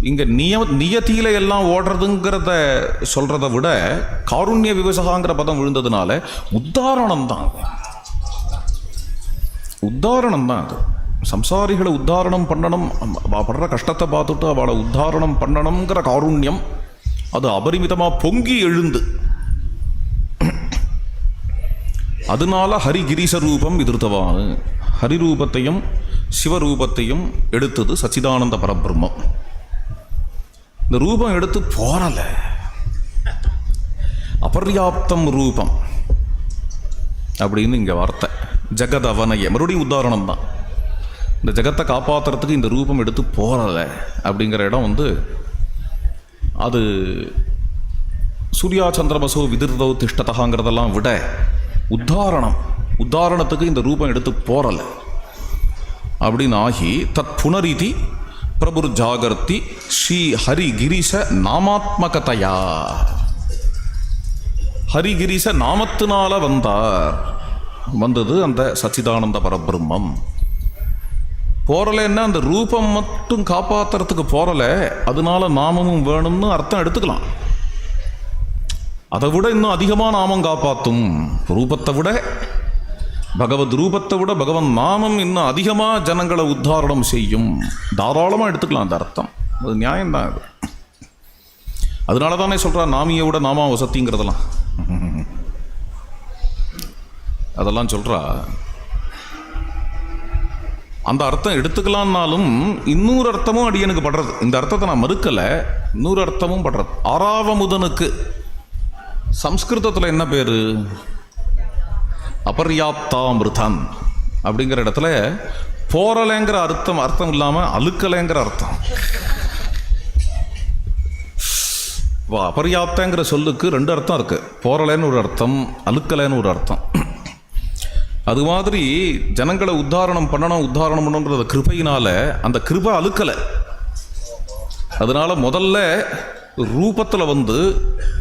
இங்கே நிய நியத்தியில எல்லாம் ஓடுறதுங்கிறத சொல்கிறத விட காருண்ய விவசாயங்கிற பதம் விழுந்ததுனால உத்தாரணம் தான் அது. உத்தாரணம் தான் அது. சம்சாரிகளை உத்தாரணம் பண்ணணும் படுற கஷ்டத்தை பார்த்துட்டு அவளை உத்தாரணம் பண்ணணுங்கிற காருண்யம் அது அபரிமிதமாக பொங்கி எழுந்து. அதனால ஹரிகிரீச ரூபம் எதிர்த்தவான் ஹரிரூபத்தையும் சிவரூபத்தையும் எடுத்தது சச்சிதானந்த பரபிரம்மம். இந்த ரூபம் எடுத்து போறல. அபர்யாப்தம் ரூபம். அப்படின்னு இங்க வார்த்தை. ஜெகத் அவனய மறுபடியும் உதாரணம் தான். இந்த ஜெகத்தை காப்பாத்துறதுக்கு இந்த ரூபம் எடுத்து போறல அப்படிங்கிற இடம் வந்து அது சூர்யா சந்திரமசோ விதிர்தோ திஷ்டதகாங்கிறதெல்லாம் விட உத்தாரணம் உத்தாரணத்துக்கு இந்த ரூபம் எடுத்து போறல. அப்படின்னு ஆகி தத் புனரிதி பிரபுர் ஜாகர்த்தி ஸ்ரீ ஹரி கிரீஷ நாமாத்மகதையா. ஹரிகிரீச நாமத்தினால வந்தார். வந்தது அந்த சச்சிதானந்த பரபிரம்மம். போறலைன்னா அந்த ரூபம் மட்டும் காப்பாத்துறதுக்கு போறல. அதனால நாமமும் வேணும்னு அர்த்தம் எடுத்துக்கலாம். அதை விட இன்னும் அதிகமாக நாமம் காப்பாற்றும் ரூபத்தை விட பகவத் ரூபத்தை விட பகவன் நாமம் இன்னும் அதிகமாக ஜனங்களை உத்தாரணம் செய்யும். தாராளமாக எடுத்துக்கலாம் அந்த அர்த்தம். அது நியாயம்தான் அது. அதனால தானே சொல்கிறா நாமியை விட நாமா வசத்திங்கிறதெல்லாம் அதெல்லாம் சொல்கிறா அந்த அர்த்தம் எடுத்துக்கலான்னாலும் இன்னொரு அர்த்தமும் அடியனுக்கு படுறது. இந்த அர்த்தத்தை நான் மறுக்கலை இன்னொரு அர்த்தமும் படுறது. ஆறாவமுதனுக்கு. சம்ஸ்கிருதத்தில் என்ன பேர்? அபர்யாப்தாமிருதன் அப்படிங்கிற இடத்துல போரலைங்கிற அர்த்தம் அர்த்தம் இல்லாமல் அழுக்கலைங்கிற அர்த்தம். வா, அபர்யாப்தங்கிற சொல்லுக்கு ரெண்டு அர்த்தம் இருக்கு. போரலைன்னு ஒரு அர்த்தம் அழுக்கலைன்னு ஒரு அர்த்தம். அது மாதிரி ஜனங்களை உத்தாரணம் பண்ணணும் உத்தாரணம் பண்ணணுங்கிற கிருபையினால அந்த கிருபை அழுக்கலை. அதனால முதல்ல ரூபத்தில் வந்து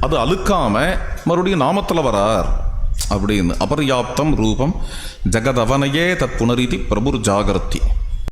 அது அழுக்காம மறுபடியும் நாமத்தில் வரார். அப்படின்னு. அபர்யாப்தம் ரூபம். ஜெகதவனையே தத் புனரீதி பிரபுர் ஜாகரத்தி.